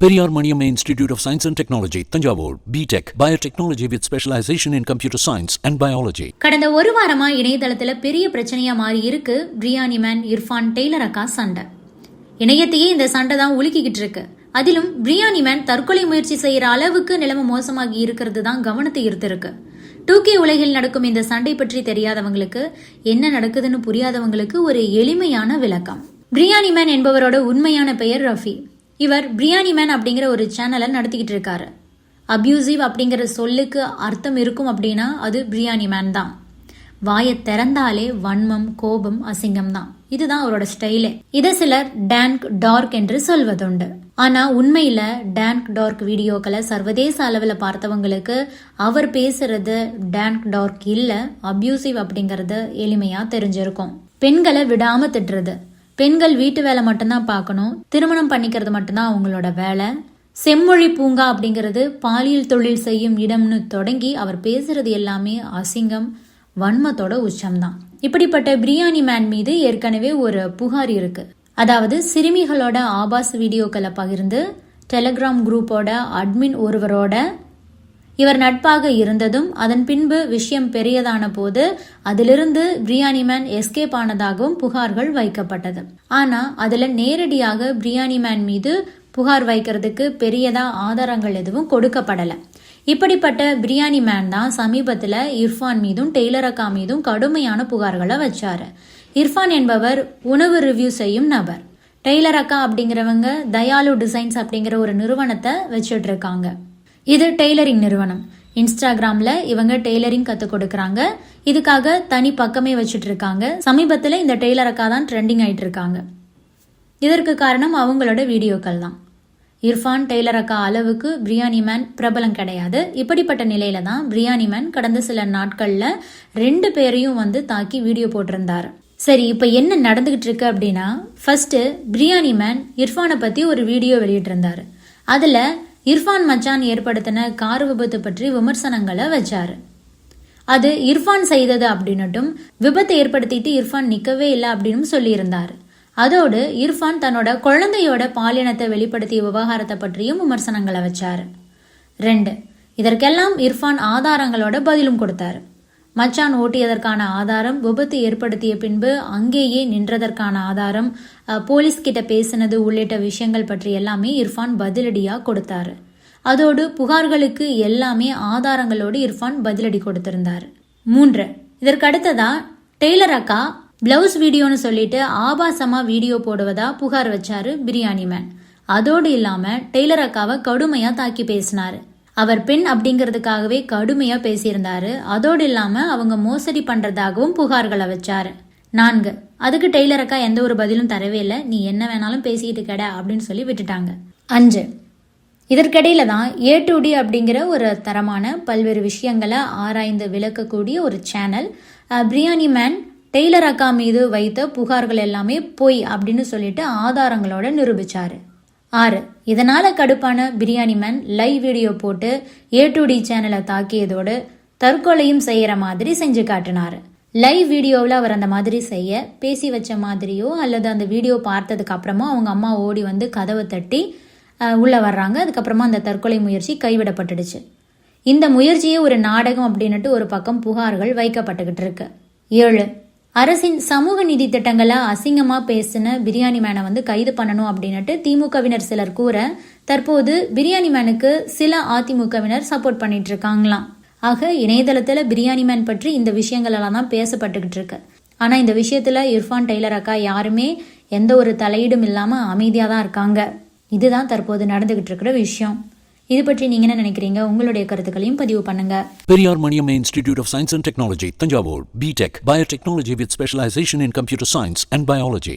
Periyar Maniyam institute of science and technology Thanjavur BTech biotechnology with specialisation in computer science and biology கடந்த ஒரு வாரமா இணையதளத்துல பெரிய பிரச்சனையா மாறி இருக்கு பிரியாணி மேன் இர்ஃபான் டெய்லர் அக்கா சண்டை. இணையத்தையே இந்த சண்டை தான் உலுக்கிக்கிட்டு இருக்கு. அதிலும் பிரியாணி மேன் தற்கொலை முயற்சி செய்யற அளவுக்கு நிலைமை மோசமாகி இருக்கிறது தான் கவனத்தை ஈர்த்திருக்கு. டூ கே உலகில் நடக்கும் இந்த சண்டை பற்றி தெரியாதவங்களுக்கு என்ன நடக்குதுன்னு புரியாதவங்களுக்கு ஒரு எளிமையான விளக்கம். பிரியாணி மேன் என்பவரோட உண்மையான பெயர் ரஃபி. இவர் பிரியாணி மேன் அப்படிங்கிற ஒரு சேனலை நடத்திக்கிட்டு இருக்காரு. அப்யூசிவ் அப்படிங்கிற சொல்லுக்கு அர்த்தம் இருக்கும் அப்படின்னா அது பிரியாணி மேன் தான். வாயை திறந்தாலே வன்மம் கோபம் அசிங்கம் தான். இதுதான் அவரோட ஸ்டைலே இதை சிலர் டேன்க் டார்க் என்று சொல்வதுண்டு. ஆனா உண்மையில டேன்க் டார்க் வீடியோக்களை சர்வதேச அளவில் பார்த்தவங்களுக்கு அவர் பேசுறது டேன்க் டார்க் இல்ல அப்யூசிவ் அப்படிங்கறது எளிமையா தெரிஞ்சிருக்கும். பெண்களை விடாம திட்டுறது. பெண்கள் வீட்டு வேலை மட்டும்தான் பார்க்கணும். திருமணம் பண்ணிக்கிறது மட்டும்தான் அவங்களோட வேலை. செம்மொழி பூங்கா அப்படிங்கிறது பாலியல் தொழில் செய்யும் இடம்னு தொடங்கி அவர் பேசுறது எல்லாமே அசிங்கம் வன்மத்தோட உச்சம்தான். இப்படிப்பட்ட பிரியாணி மேன் மீது ஏற்கனவே ஒரு புகார் இருக்கு. அதாவது சிறுமிகளோட ஆபாஸ் வீடியோக்களை பகிர்ந்து டெலிகிராம் குரூப்போட அட்மின் ஒருவரோட இவர் நட்பாக இருந்ததும் அதன் பின்பு விஷயம் பெரியதான போது அதிலிருந்து பிரியாணி மேன் எஸ்கேப் ஆனதாகவும் புகார்கள் வைக்கப்பட்டது. ஆனா அதுல நேரடியாக பிரியாணி மேன் மீது புகார் வைக்கிறதுக்கு பெரியதா ஆதாரங்கள் எதுவும் கொடுக்கப்படல. இப்படிப்பட்ட பிரியாணி மேன் தான் சமீபத்துல இர்ஃபான் மீதும் டெய்லர் அக்கா மீதும் கடுமையான புகார்களை வச்சாரு. இர்ஃபான் என்பவர் உணவு ரிவ்யூ செய்யும் நபர். டெய்லர் அக்கா அப்படிங்கிறவங்க தயாலு டிசைன்ஸ் அப்படிங்கிற ஒரு நிறுவனத்தை வச்சுட்டு இருக்காங்க. இது டெய்லரிங் நிறுவனம். இன்ஸ்டாகிராம்ல இவங்க டெய்லரிங் கற்றுக் கொடுக்கறாங்க. இதுக்காக தனி பக்கமே வச்சுட்டு இருக்காங்க. சமீபத்தில் இந்த டெய்லர் அக்கா தான் ட்ரெண்டிங் ஆயிட்டு இருக்காங்க. இதற்கு காரணம் அவங்களோட வீடியோக்கள் தான். இர்ஃபான் டெய்லர் அக்கா அளவுக்கு பிரியாணி மேன் பிரபலம் கிடையாது. இப்படிப்பட்ட நிலையில தான் பிரியாணி மேன் கடந்த சில நாட்கள்ல ரெண்டு பேரையும் வந்து தாக்கி வீடியோ போட்டிருந்தார். சரி இப்போ என்ன நடந்துகிட்டு இருக்கு அப்படின்னா ஃபர்ஸ்ட் பிரியாணி மேன் இர்ஃபானை பத்தி ஒரு வீடியோ வெளியிட்டிருந்தாரு. அதுல இர்ஃபான் மச்சான் ஏற்படுத்தின கார் விபத்து பற்றி விமர்சனங்களை வச்சாரு. அது இர்ஃபான் செய்தது அப்படின்னுட்டும் விபத்து ஏற்படுத்திட்டு இர்ஃபான் நிற்கவே இல்லை அப்படின்னு சொல்லியிருந்தார். அதோடு இர்ஃபான் தன்னோட குழந்தையோட பாலினத்தை வெளிப்படுத்திய விவகாரத்தை பற்றியும் விமர்சனங்களை வச்சார். ரெண்டு இதற்கெல்லாம் இர்ஃபான் ஆதாரங்களோட பதிலும் கொடுத்தாரு. மச்சான் ஓட்டியதற்கான ஆதாரம் விபத்து ஏற்படுத்திய பின்பு அங்கேயே நின்றதற்கான ஆதாரம் போலீஸ் கிட்ட பேசினது உள்ளிட்ட விஷயங்கள் பற்றி எல்லாமே இர்ஃபான் பதிலடியாக கொடுத்தாரு. அதோடு புகார்களுக்கு எல்லாமே ஆதாரங்களோடு இர்ஃபான் பதிலடி கொடுத்திருந்தார். மூன்று இதற்கடுத்ததா டெய்லர் அக்கா பிளவுஸ் வீடியோன்னு சொல்லிட்டு ஆபாசமா வீடியோ போடுவதா புகார் வச்சாரு பிரியாணி மேன். அதோடு இல்லாம டெய்லர் அக்காவை கடுமையா தாக்கி பேசினாரு. அவர் பெண் அப்படிங்கிறதுக்காகவே கடுமையா பேசியிருந்தாரு. அதோடு இல்லாம அவங்க மோசடி பண்றதாகவும் புகார்களை வச்சாரு நான்கு அதுக்கு டெய்லர் அக்கா எந்த ஒரு பதிலும் தரவே இல்லை. நீ என்ன வேணாலும் பேசிக்கிட்டு கட அப்படின்னு சொல்லி விட்டுட்டாங்க. அஞ்சு இதற்கிடையில தான் ஏ டு டி அப்படிங்கிற ஒரு தரமான பல்வேறு விஷயங்களை ஆராய்ந்து விளக்கக்கூடிய ஒரு சேனல் பிரியாணி மேன் டெய்லர் அக்கா மீது வைத்த புகார்கள் எல்லாமே பொய் அப்படின்னு சொல்லிட்டு ஆதாரங்களோட நிரூபிச்சாரு. ஆறு. இதனால் கடுப்பான பிரியாணி மேன் லைவ் வீடியோ போட்டு ஏ டு டி சேனலை தாக்கியதோடு தற்கொலையும் செய்கிற மாதிரி செஞ்சு காட்டினார். லைவ் வீடியோவில் அவர் அந்த மாதிரி செய்ய பேசி வச்ச மாதிரியோ அல்லது அந்த வீடியோ பார்த்ததுக்கு அப்புறமோ அவங்க அம்மா ஓடி வந்து கதவை தட்டி உள்ளே வர்றாங்க. அதுக்கப்புறமா அந்த தற்கொலை முயற்சி கைவிடப்பட்டுடுச்சு. இந்த முயற்சியே ஒரு நாடகம் அப்படின்னுட்டு ஒரு பக்கம் புகார்கள் வைக்கப்பட்டுக்கிட்டு இருக்கு. ஏழு. அரசின் சமூக நிதி திட்டங்களை அசிங்கமா பேசின பிரியாணி மேனை வந்து கைது பண்ணணும் அப்படின்னுட்டு திமுகவினர் சிலர் கூற தற்போது பிரியாணி மேனுக்கு சில அதிமுகவினர் சப்போர்ட் பண்ணிட்டு இருக்காங்களாம். ஆக இணையதளத்துல பிரியாணி மேன் பற்றி இந்த விஷயங்கள் எல்லாம் தான் பேசப்பட்டுக்கிட்டு இருக்கு. ஆனா இந்த விஷயத்துல இர்ஃபான் டெய்லர் அக்கா யாருமே எந்த ஒரு தலையீடும் இல்லாம அமைதியா தான் இருக்காங்க. இதுதான் தற்போது நடந்துகிட்டு இருக்கிற விஷயம். இது பற்றி நீங்க என்ன நினைக்கிறீங்க உங்களுடைய கருத்துக்களையும் பதிவு பண்ணுங்க Periyar Maniyam institute of science and technology Thanjavur BTech biotechnology with specialisation in computer science and biology